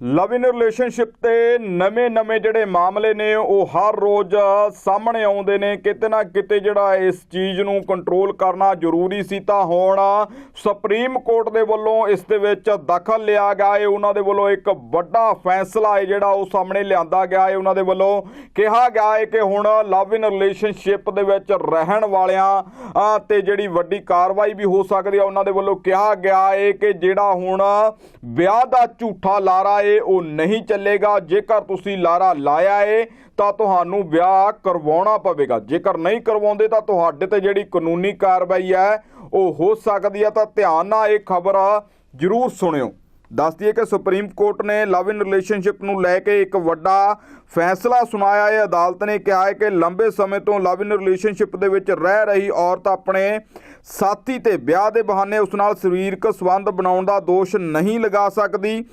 Love in relationship ਤੇ ਨਵੇਂ-ਨਵੇਂ ਜਿਹੜੇ ਮਾਮਲੇ ਨੇ, ਉਹ ਹਰ ਰੋਜ਼ ਸਾਹਮਣੇ ਆਉਂਦੇ ਨੇ। ਕਿਤੇ ਨਾ ਕਿਤੇ ਜਿਹੜਾ ਇਸ ਚੀਜ਼ ਨੂੰ ਕੰਟਰੋਲ ਕਰਨਾ ਜ਼ਰੂਰੀ ਸੀ, ਤਾਂ ਹੁਣ ਸੁਪਰੀਮ ਕੋਰਟ ਦੇ ਵੱਲੋਂ ਇਸ ਦੇ ਵਿੱਚ ਦਖਲ ਲਿਆ ਗਿਆ ਹੈ ਉਹਨਾਂ ਦੇ ਵੱਲੋਂ ਇੱਕ ਵੱਡਾ ਫੈਸਲਾ ਹੈ ਜਿਹੜਾ ਉਹ ਸਾਹਮਣੇ ਲਿਆਂਦਾ ਗਿਆ ਹੈ ਉਹਨਾਂ ਦੇ ਵੱਲੋਂ ਕਿਹਾ ਗਿਆ ਹੈ ਕਿ ਹੁਣ ਲਵ ਇਨ ਰਿਲੇਸ਼ਨਸ਼ਿਪ ਦੇ ਵਿੱਚ ਰਹਿਣ ਵਾਲਿਆਂ ਤੇ ਜਿਹੜੀ ਵੱਡੀ ਕਾਰਵਾਈ ਵੀ ਹੋ ਸਕਦੀ ਹੈ ਉਹਨਾਂ ਦੇ ਵੱਲੋਂ ਕਿਹਾ ਗਿਆ ਹੈ ਕਿ ਜਿਹੜਾ ਹੁਣ ਵਿਆਹ ਦਾ ਝੂਠਾ ਲਾਰਾ ਏ ਉਹ ਨਹੀਂ ਚੱਲੇਗਾ। ਜੇਕਰ ਤੁਸੀਂ ਲਾਰਾ ਲਾਇਆ ਏ, ਤਾਂ ਤੁਹਾਨੂੰ ਵਿਆਹ ਕਰਵਾਉਣਾ ਪਵੇਗਾ। ਜੇਕਰ ਨਹੀਂ ਕਰਵਾਉਂਦੇ, ਤਾਂ ਤੁਹਾਡੇ ਤੇ ਜਿਹੜੀ ਕਾਨੂੰਨੀ ਕਾਰਵਾਈ ਹੈ, ਉਹ ਹੋ ਸਕਦੀ ਹੈ। ਤਾਂ ਧਿਆਨ ਨਾਲ ਇਹ ਖਬਰ ਜ਼ਰੂਰ ਸੁਣਿਓ। ਦੱਸ ਦਈਏ ਕਿ ਸੁਪਰੀਮ ਕੋਰਟ ਨੇ ਲਵ ਇਨ ਰਿਲੇਸ਼ਨਸ਼ਿਪ ਨੂੰ ਲੈ ਕੇ ਇੱਕ ਵੱਡਾ ਫੈਸਲਾ ਸੁਣਾਇਆ। ਹੈ ਅਦਾਲਤ ਨੇ ਕਿਹਾ ਹੈ ਕਿ ਲੰਬੇ ਸਮੇਂ ਤੋਂ ਲਵ ਇਨ ਰਿਲੇਸ਼ਨਸ਼ਿਪ ਦੇ ਵਿੱਚ ਰਹਿ ਰਹੀ ਔਰਤ ਆਪਣੇ ਸਾਥੀ ਤੇ ਵਿਆਹ ਦੇ ਬਹਾਨੇ ਉਸ ਨਾਲ ਸਰੀਰਕ ਸੰਬੰਧ ਬਣਾਉਣ ਦਾ ਦੋਸ਼ ਨਹੀਂ ਲਗਾ ਸਕਦੀ।